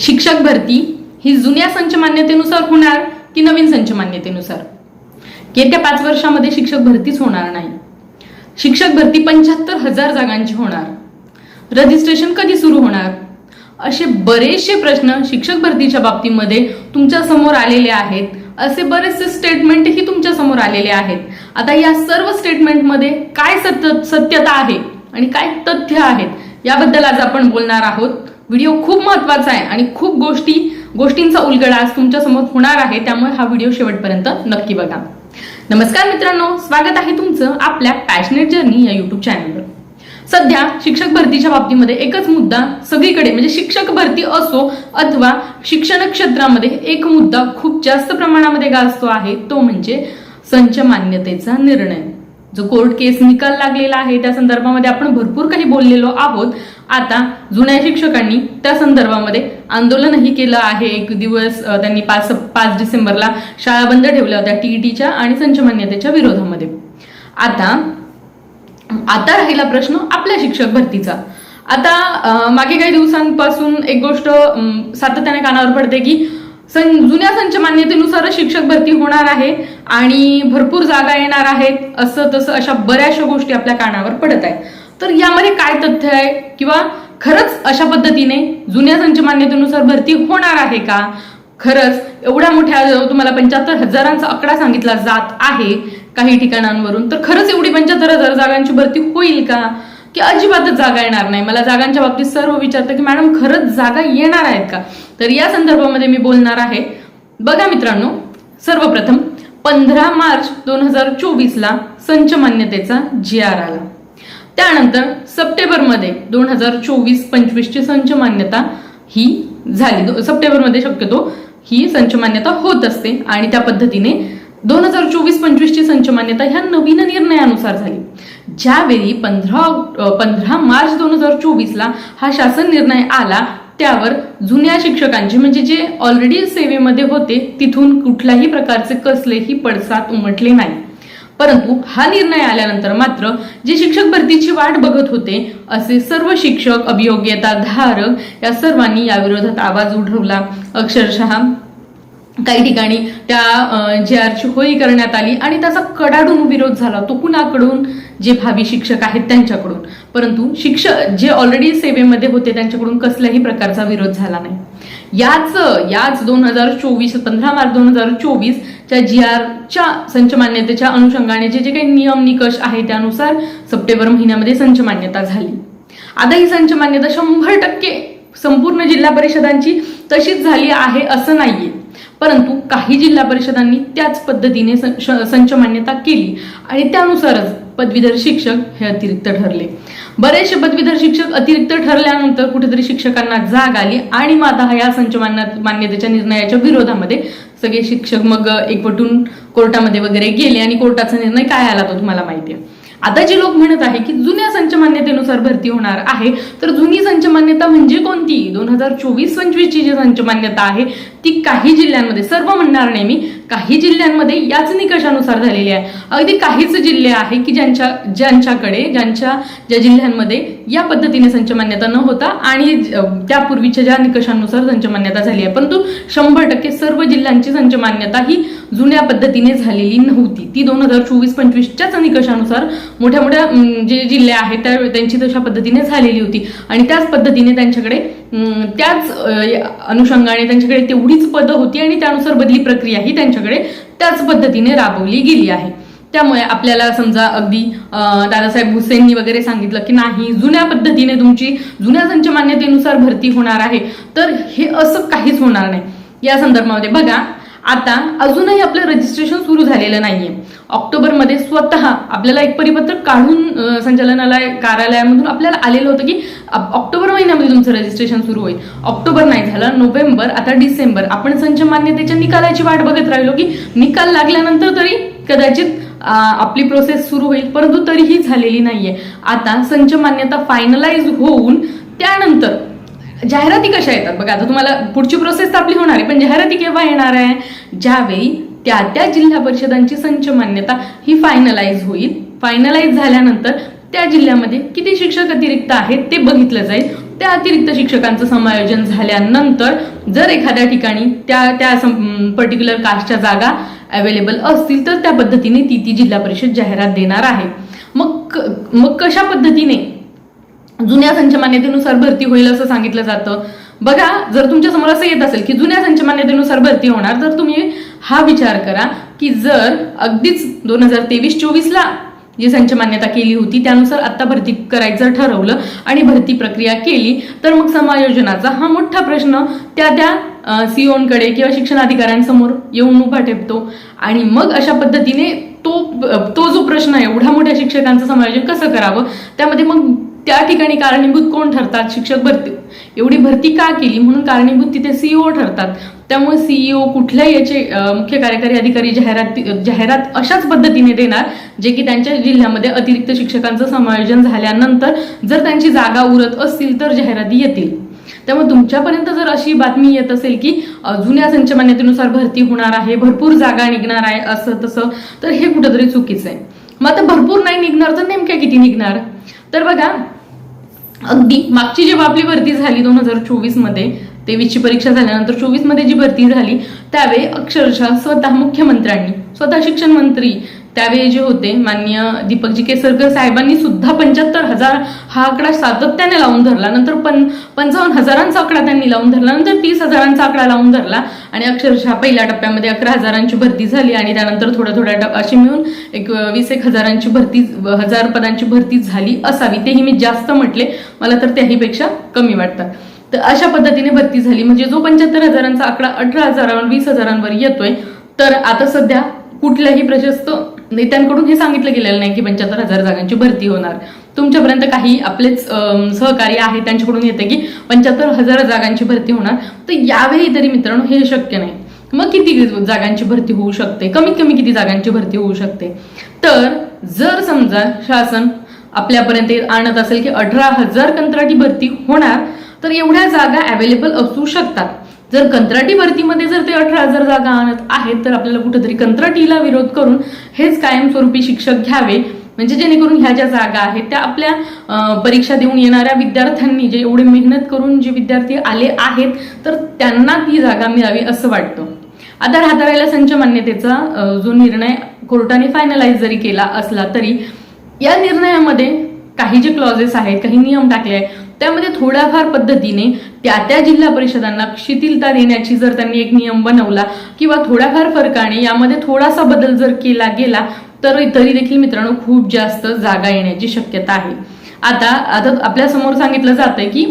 शिक्षक भरती ही जुन्या संचमान्यतेनुसार होणार की नवीन संचमान्यतेनुसार येत्या पाच वर्षामध्ये शिक्षक भरतीच होणार नाही. शिक्षक भरती पंच्याहत्तर हजार जागांची होणार. रजिस्ट्रेशन कधी सुरू होणार? असे बरेचसे प्रश्न शिक्षक भरतीच्या बाबतीमध्ये तुमच्यासमोर आलेले आहेत. असे बरेचसे स्टेटमेंटही तुमच्यासमोर आलेले आहेत. आता या सर्व स्टेटमेंटमध्ये काय सत्य सत्यता आहे आणि काय तथ्य आहेत याबद्दल आज आपण बोलणार आहोत. व्हिडिओ खूप महत्त्वाचा आहे आणि खूप गोष्टी गोष्टींचा उलगडा आज तुमच्यासमोर होणार आहे त्यामुळे हा व्हिडिओ शेवटपर्यंत नक्की बघा. नमस्कार मित्रांनो स्वागत आहे तुमचं आपल्या पॅशनेट जर्नी या युट्यूब चॅनलवर सध्या शिक्षक भरतीच्या बाबतीमध्ये एकच मुद्दा सगळीकडे म्हणजे शिक्षक भरती असो अथवा शिक्षण क्षेत्रामध्ये एक मुद्दा खूप जास्त प्रमाणामध्ये गाजतो आहे तो म्हणजे संच मान्यतेचा निर्णय. जो कोर्ट केस निकाल लागलेला आहे त्या संदर्भामध्ये आपण भरपूर काही बोललेलो आहोत. आता जुन्या शिक्षकांनी त्या संदर्भामध्ये आंदोलनही केलं आहे. एक दिवस त्यांनी पाच पाच डिसेंबरला शाळा बंद ठेवल्या होत्या टीईटीच्या आणि संच मान्यतेच्या विरोधामध्ये. आता आता राहिला प्रश्न आपल्या शिक्षक भरतीचा. आता मागे काही दिवसांपासून एक गोष्ट सातत्याने कानावर पडते की सं जुन्या संच मान्यतेनुसार शिक्षक भरती होणार आहे आणि भरपूर जागा येणार आहेत असं तसं अशा बऱ्याचशा गोष्टी आपल्या कानावर पडत आहेत. तर यामध्ये काय तथ्य आहे? किंवा खरंच अशा पद्धतीने जुन्या संच मान्यतेनुसार भरती होणार आहे का? खरंच एवढ्या मोठ्या तुम्हाला पंच्याहत्तर हजारांचा आकडा सांगितला जात आहे काही ठिकाणांवरून. तर खरंच एवढी पंच्याहत्तर हजार जागांची भरती होईल का? की अजिबातच जागा येणार नाही. मला जागांच्या बाबतीत सर्व विचारतं की मॅडम खरंच जागा येणार आहेत का? तर या संदर्भामध्ये मी बोलणार आहे. बघा मित्रांनो सर्वप्रथम पंधरा मार्च दोन हजार चोवीसला संच मान्यतेचा जी आर आला. त्यानंतर सप्टेंबरमध्ये दोन हजार चोवीस पंचवीसची संच मान्यता ही झाली. सप्टेंबरमध्ये शक्यतो ही संच मान्यता होत असते आणि त्या पद्धतीने दोन हजार चोवीस पंचवीसची संच मान्यता ह्या नवीन निर्णयानुसार झाली. ज्यावेळी पंधरा पंधरा मार्च दोन हजार चोवीसला हा शासन निर्णय आला त्यावर जुन्या शिक्षकांचे म्हणजे जे ऑलरेडी सेवेमध्ये होते तिथून कुठल्याही प्रकारचे कसलेही पडसाद उमटले नाही. परंतु हा निर्णय आल्यानंतर मात्र जे शिक्षक भरतीची वाट बघत होते असे सर्व शिक्षक अभियोग्यता धारक या सर्वांनी या विरोधात आवाज उठवला. अक्षरशः काही ठिकाणी त्या जे आरची होळी करण्यात आली आणि त्याचा कडाडून विरोध झाला तो कुणाकडून जे भावी शिक्षक आहेत त्यांच्याकडून. परंतु शिक्षक जे ऑलरेडी सेवेमध्ये होते त्यांच्याकडून कसल्याही प्रकारचा विरोध झाला नाही. याच याच दोन हजार चोवीस पंधरा मार्च दोन हजार चोवीसच्या जी आरच्या संच मान्यतेच्या अनुषंगाने जे जे काही नियम निकष आहे त्यानुसार सप्टेंबर महिन्यामध्ये संच मान्यता झाली. आता ही संच मान्यता शंभर टक्के संपूर्ण जिल्हा परिषदांची तशीच झाली आहे असं नाहीये. परंतु काही जिल्हा परिषदांनी त्याच पद्धतीने संच मान्यता केली आणि त्यानुसारच पदवीधर शिक्षक हे अतिरिक्त ठरले. बरेचसे पदवीधर शिक्षक अतिरिक्त ठरल्यानंतर कुठेतरी शिक्षकांना जाग आली आणि मग या संच मान्यतेच्या निर्णयाच्या विरोधामध्ये सगळे शिक्षक मग एकवटून कोर्टामध्ये वगैरे गेले आणि कोर्टाचा निर्णय काय आला तो तुम्हाला माहिती आहे आता जे लोक म्हणत आहे की जुन्या संच मान्यतेनुसार भरती होणार आहे तर जुनी संच मान्यता म्हणजे कोणती? दोन हजार चोवीस पंचवीसची जी संच मान्यता आहे ती काही जिल्ह्यांमध्ये सर्व म्हणणार नाही मी काही जिल्ह्यांमध्ये याच निकषानुसार झालेली आहे. अगदी काहीच जिल्हे आहे की ज्यांच्या ज्यांच्याकडे ज्यांच्या ज्या जिल्ह्यांमध्ये या पद्धतीने संच मान्यता न होता आणि त्यापूर्वीच्या ज्या निकषांनुसार संच मान्यता झाली आहे. परंतु शंभर टक्के सर्व जिल्ह्यांची संच मान्यता ही जुन्या पद्धतीने झालेली नव्हती. ती दोन हजार चोवीस पंचवीसच्याच निकषानुसार मोठ्या मोठ्या जे जिल्हे आहेत त्या त्यांची तशा पद्धतीने झालेली होती. आणि त्याच पद्धतीने त्यांच्याकडे त्याच अनुषंगाने त्यांच्याकडे तेवढीच पदं होती आणि त्यानुसार बदली प्रक्रिया ही त्यांच्याकडे त्याच पद्धतीने राबवली गेली आहे. त्यामुळे आपल्याला समजा अगदी दादासाहेब भुसेंनी वगैरे सांगितलं की नाही जुन्या पद्धतीने तुमची जुन्या संच मान्यतेनुसार भरती होणार आहे तर हे असं काहीच होणार नाही. या संदर्भामध्ये बघा आता अजूनही आपलं रजिस्ट्रेशन सुरू झालेलं नाहीये. ऑक्टोबरमध्ये स्वतः आपल्याला एक परिपत्रक काढून संचालनालय कार्यालयामधून आपल्याला आलेलं होतं की ऑक्टोबर महिन्यामध्ये तुमचं रजिस्ट्रेशन सुरू होईल. ऑक्टोबर नाही झालं नोव्हेंबर आता डिसेंबर. आपण संच मान्यतेच्या निकालाची वाट बघत राहिलो की निकाल लागल्यानंतर तरी कदाचित आपली प्रोसेस सुरू होईल परंतु तरीही झालेली नाहीये. आता संच मान्यता फायनलाइज होऊन त्यानंतर जाहिराती कशा येतात? बघा आता तुम्हाला पुढची प्रोसेस तर आपली होणार आहे पण जाहिराती केव्हा येणार आहे? ज्यावेळी त्या त्या जिल्हा परिषदांची संच मान्यता ही फायनलाइज होईल. फायनलाइज झाल्यानंतर त्या जिल्ह्यामध्ये किती शिक्षक अतिरिक्त आहेत ते बघितलं जाईल. त्या अतिरिक्त शिक्षकांचं समायोजन झाल्यानंतर जर एखाद्या ठिकाणी त्या त्या पर्टिक्युलर कास्टच्या जागा अवेलेबल असतील तर त्या पद्धतीने ती ती जिल्हा परिषद जाहिरात देणार आहे. मग मग कशा पद्धतीने? जुन्या संचमान्यतेनुसार भरती होईल असं सांगितलं जातं. बघा जर तुमच्यासमोर असं येत असेल की जुन्या संचमान्यतेनुसार भरती होणार तर तुम्ही हा विचार करा की जर अगदीच दोन हजार तेवीस चोवीसला जी संच मान्यता केली होती त्यानुसार आता भरती करायचं ठरवलं आणि भरती प्रक्रिया केली तर मग समायोजनाचा हा मोठा प्रश्न त्या त्या सीओनकडे किंवा शिक्षण अधिकाऱ्यांसमोर येऊन उभा ठेवतो आणि मग अशा पद्धतीने तो तो जो प्रश्न आहे एवढ्या मोठ्या शिक्षकांचं समायोजन कसं करावं? त्यामध्ये मग त्या ठिकाणी कारणीभूत कोण ठरतात? शिक्षक भरती एवढी भरती का केली? म्हणून कारणीभूत तिथे सीईओ ठरतात. त्यामुळे सीईओ कुठल्याही याचे मुख्य कार्यकारी अधिकारी जाहिरात जाहिरात अशाच पद्धतीने देणार जे की त्यांच्या जिल्ह्यामध्ये अतिरिक्त शिक्षकांचं समायोजन झाल्यानंतर जर त्यांची जागा उरत असतील तर जाहिराती येतील. त्यामुळे तुमच्यापर्यंत जर अशी बातमी येत असेल की जुन्या संच मान्यतेनुसार भरती होणार आहे भरपूर जागा निघणार आहे असं तसं तर हे कुठंतरी चुकीचं आहे. मग आता भरपूर नाही निघणार तर नेमक्या किती निघणार? तर बघा अगदी मागची जेव्हा आपली भरती झाली दोन हजार चोवीसमध्ये तेवीसची परीक्षा झाल्यानंतर चोवीसमध्ये जी भरती झाली त्यावेळी अक्षरशः स्वतः मुख्यमंत्र्यांनी स्वतः शिक्षण मंत्री त्यावेळी जे होते माननीय दीपकजी केसरकर साहेबांनी सुद्धा पंच्याहत्तर हजार हा आकडा सातत्याने लावून धरला. नंतर पण पंचावन्न हजारांचा आकडा त्यांनी लावून धरला. नंतर तीस हजारांचा आकडा लावून धरला. आणि अक्षरशः पहिल्या टप्प्यामध्ये अकरा हजारांची भरती झाली आणि त्यानंतर थोड्या थोड्या टप- अशी मिळून एक वीस एक हजारांची भरती हजार पदांची भरती झाली असावी. तेही मी जास्त म्हटले. मला तर त्याहीपेक्षा कमी वाटतात तर अशा पद्धतीने भरती झाली. म्हणजे जो पंच्याहत्तर हजारांचा आकडा अठरा हजारांवर वीस हजारांवर येतोय तर आता सध्या कुठल्याही प्रशस्त नेत्यांकडून हे सांगितलं गेलेलं नाही की पंच्याहत्तर हजार जागांची भरती होणार. तुमच्यापर्यंत काही आपलेच सहकार्य आहे त्यांच्याकडून येते की पंच्याहत्तर हजार जागांची भरती होणार. तर यावेळी तरी मित्रांनो हे शक्य नाही. मग किती जागांची भरती होऊ शकते? कमीत कमी किती जागांची भरती होऊ शकते? तर जर समजा शासन आपल्यापर्यंत आणत असेल की अठरा हजार कंत्राटी भरती होणार तर एवढ्या जागा अवेलेबल असू शकतात. जर कंत्राटी भरतीमध्ये जर ते अठरा हजार जागा आणत आहेत तर आपल्याला कुठेतरी कंत्राटीला विरोध करून हेच कायमस्वरूपी शिक्षक घ्यावे. म्हणजे जेणेकरून ह्या ज्या जागा आहेत त्या आपल्या परीक्षा देऊन येणाऱ्या विद्यार्थ्यांनी जे एवढी मेहनत करून जे विद्यार्थी आले आहेत तर त्यांना ती जागा मिळावी असं वाटतं. आता राहता संच मान्यतेचा जो निर्णय कोर्टाने फायनलाइज जरी केला असला तरी या निर्णयामध्ये काही जे क्लॉजेस आहेत काही नियम टाकले आहेत त्यामध्ये थोड्याफार पद्धतीने त्या त्या जिल्हा परिषदांना शिथिलता देण्याची जर त्यांनी एक नियम बनवला किंवा थोड्याफार फरकाने यामध्ये थोडासा बदल जर केला गेला तर तरी देखील मित्रांनो खूप जास्त जागा येण्याची शक्यता आहे. आता आता आपल्यासमोर सांगितलं जातंय की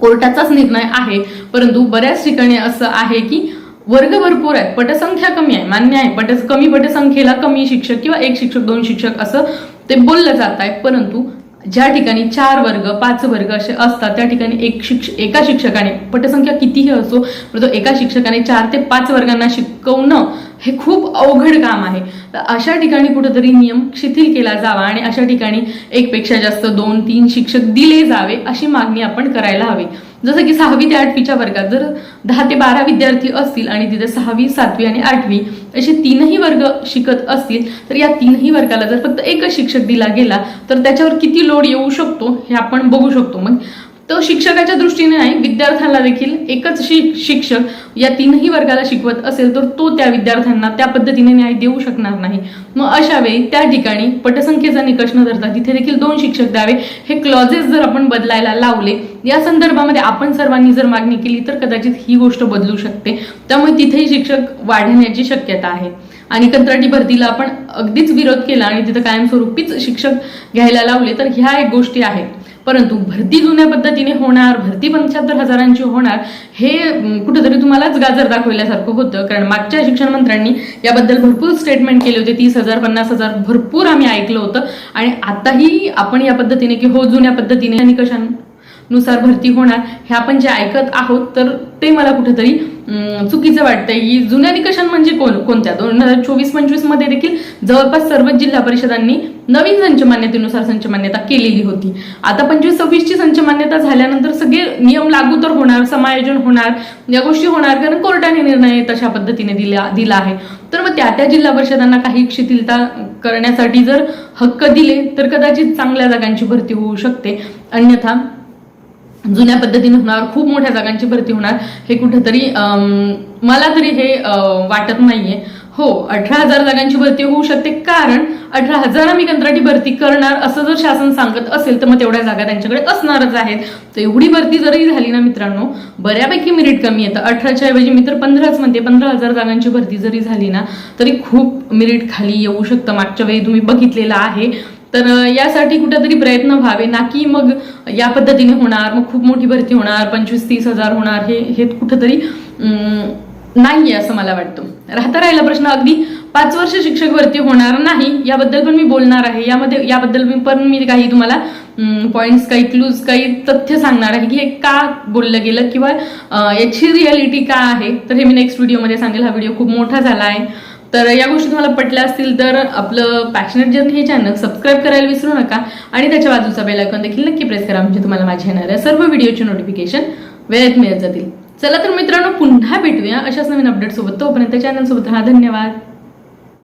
कोर्टाचाच निर्णय आहे परंतु बऱ्याच ठिकाणी असं आहे की वर्ग भरपूर आहेत पटसंख्या कमी आहे मान्य आहे पट कमी पटसंख्येला कमी शिक्षक किंवा एक शिक्षक दोन शिक्षक असं ते बोललं जात आहे परंतु ज्या ठिकाणी चार वर्ग पाच वर्ग असे असतात त्या ठिकाणी एक शिक्ष एका शिक्षकाने पटसंख्या कितीही असो परंतु एका शिक्षकाने चार ते पाच वर्गांना शिकवणं हे खूप अवघड काम आहे. तर अशा ठिकाणी कुठंतरी नियम शिथिल केला जावा आणि अशा ठिकाणी एकपेक्षा जास्त दोन तीन शिक्षक दिले जावे अशी मागणी आपण करायला हवी. जसं की सहावी ते आठवीच्या वर्गात जर दहा ते बारा विद्यार्थी असतील आणि तिथे सहावी सातवी आणि आठवी असे तीनही वर्ग शिकत असतील तर या तीनही वर्गाला जर फक्त एकच शिक्षक दिला गेला तर त्याच्यावर किती लोड येऊ शकतो हे आपण बघू शकतो. मग तो शिक्षकाच्या दृष्टीने नाही विद्यार्थ्यांना देखील एकच शि- शिक्षक या तीनही वर्गाला शिकवत असेल तर तो त्या विद्यार्थ्यांना त्या पद्धतीने न्याय देऊ शकणार नाही. मग अशा वेळी त्या ठिकाणी पटसंख्येचा निकष न धरता तिथे देखील दोन शिक्षक द्यावे. हे क्लॉजेस जर आपण बदलायला लावले या संदर्भामध्ये आपण सर्वांनी जर मागणी केली तर कदाचित ही गोष्ट बदलू शकते. त्यामुळे तिथेही शिक्षक वाढण्याची शक्यता आहे. आणि कंत्राटी भरतीला आपण अगदीच विरोध केला आणि तिथं कायमस्वरूपीच शिक्षक घ्यायला लावले तर ह्या एक गोष्टी आहेत. परंतु भरती जुन्या पद्धतीने होणार भरती पंच्याहत्तर हजारांची होणार हे कुठंतरी कुठेतरी तुम्हालाच गाजर दाखवल्यासारखं होतं. कारण मागच्या शिक्षण मंत्र्यांनी याबद्दल भरपूर स्टेटमेंट केले होते. तीस हजार पन्नास हजार भरपूर आम्ही ऐकलं होतं. आणि आताही आपण या पद्धतीने की हो जुन्या पद्धतीने निकषां नुसार भरती होणार. हे आपण जे ऐकत आहोत तर ते मला कुठेतरी चुकीचं वाटतंय. की जुन्या निकषां म्हणजे कोण कोणत्या? दोन हजार चोवीस पंचवीसमध्ये देखील जवळपास सर्वच जिल्हा परिषदांनी नवीन संच मान्यतेनुसार संच मान्यता केलेली होती. आता पंचवीस सव्वीसची संच मान्यता झाल्यानंतर सगळे नियम लागू तर होणार समायोजन होणार या गोष्टी होणार. कारण कोर्टाने निर्णय तशा पद्धतीने दिला दिला आहे. तर मग त्या त्या जिल्हा परिषदांना काही शिथिलता करण्यासाठी जर हक्क दिले तर कदाचित चांगल्या जागांची भरती होऊ शकते. अन्यथा जुन्या पद्धतीने होणार खूप मोठ्या जागांची भरती होणार. हे कुठेतरी मला तरी हे वाटत नाहीये. हो अठरा हजार जागांची भरती होऊ शकते. कारण अठरा हजार आम्ही कंत्राटी भरती करणार असं जर शासन सांगत असेल तर मग तेवढ्या जागा त्यांच्याकडे असणारच आहेत. तर एवढी भरती जरी झाली ना मित्रांनो बऱ्यापैकी मिरिट कमी येतं अठराच्या ऐवजी मी तर पंधराच म्हणते पंधरा हजार जागांची भरती जरी झाली ना तरी खूप मिरिट खाली येऊ शकतं. मागच्या वेळी तुम्ही बघितलेलं आहे. तर यासाठी कुठेतरी प्रयत्न व्हावे ना की मग या पद्धतीने होणार मग खूप मोठी भरती होणार पंचवीस तीस हजार होणार हे हे कुठंतरी नाही असं मला वाटतं. राहता राहिला प्रश्न अगदी पाच वर्ष शिक्षक भरती होणार नाही याबद्दल पण मी बोलणार आहे. यामध्ये याबद्दल मी पण मी काही तुम्हाला पॉईंट्स काही क्लूज काही तथ्य सांगणार आहे की हे का बोललं गेलं किंवा याची रियालिटी का आहे? तर हे मी नेक्स्ट व्हिडिओमध्ये सांगेल. हा व्हिडिओ खूप मोठा झाला आहे. तर या गोष्टी तुम्हाला पटल्या असतील तर आपलं पॅशनेट जर्नी हे चॅनल सबस्क्राईब करायला विसरू नका आणि त्याच्या बाजूचा बेल आयकॉन देखील नक्की प्रेस करा म्हणजे तुम्हाला माझ्या येणाऱ्या सर्व व्हिडिओचे नोटिफिकेशन वेळेत मिळत जातील. चला तर मित्रांनो पुन्हा भेटूया अशाच नवीन अपडेट सोबत. तोपर्यंत चॅनल सोबत हा धन्यवाद.